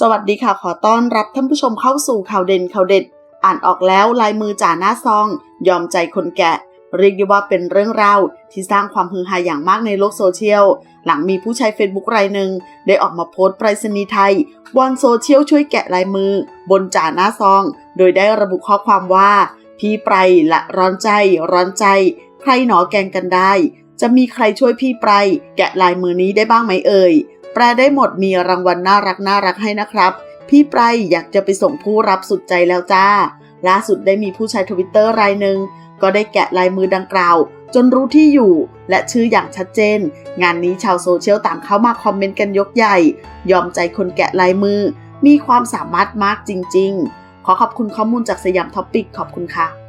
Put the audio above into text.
สวัสดีค่ะ ขอต้อนรับท่านผู้ชมเข้าสู่ข่าวเด่นข่าวเด็ด อ่านออกแล้วลายมือจ่าหน้าซอง ยอมใจคนแกะ เรียกได้ว่าเป็นเรื่องราวที่สร้างความฮือฮาอย่างมากในโลกโซเชียล หลังมีผู้ใช้เฟซบุ๊กรายหนึ่งได้ออกมาโพสต์ไปรษณีย์ไทยวอนโซเชียลช่วยแกะลายมือ บนจ่าหน้าซอง โดยได้ระบุข้อความว่า พี่ไปละร้อนใจ ร้อนใจ ใครหนอแกงกันได้ จะมีใครช่วยพี่ไปรแกะลายมือนี้ได้บ้างไหมเอ่ย แปลได้หมดมีรางวัลน่ารักน่ารักให้นะครับ พี่ไพรอยากจะไปส่งผู้รับสุดใจแล้วจ้า ล่าสุดได้มีผู้ใช้ทวิตเตอร์รายหนึ่งก็ได้แกะลายมือดังกล่าว จนรู้ที่อยู่ และชื่ออย่างชัดเจน งานนี้ชาวโซเชียลต่างเข้ามาคอมเมนต์กันยกใหญ่ ยอมใจคนแกะลายมือ มีความสามารถมากจริง ๆ ขอขอบคุณข้อมูลจากสยามท็อปปิกขอบคุณค่ะ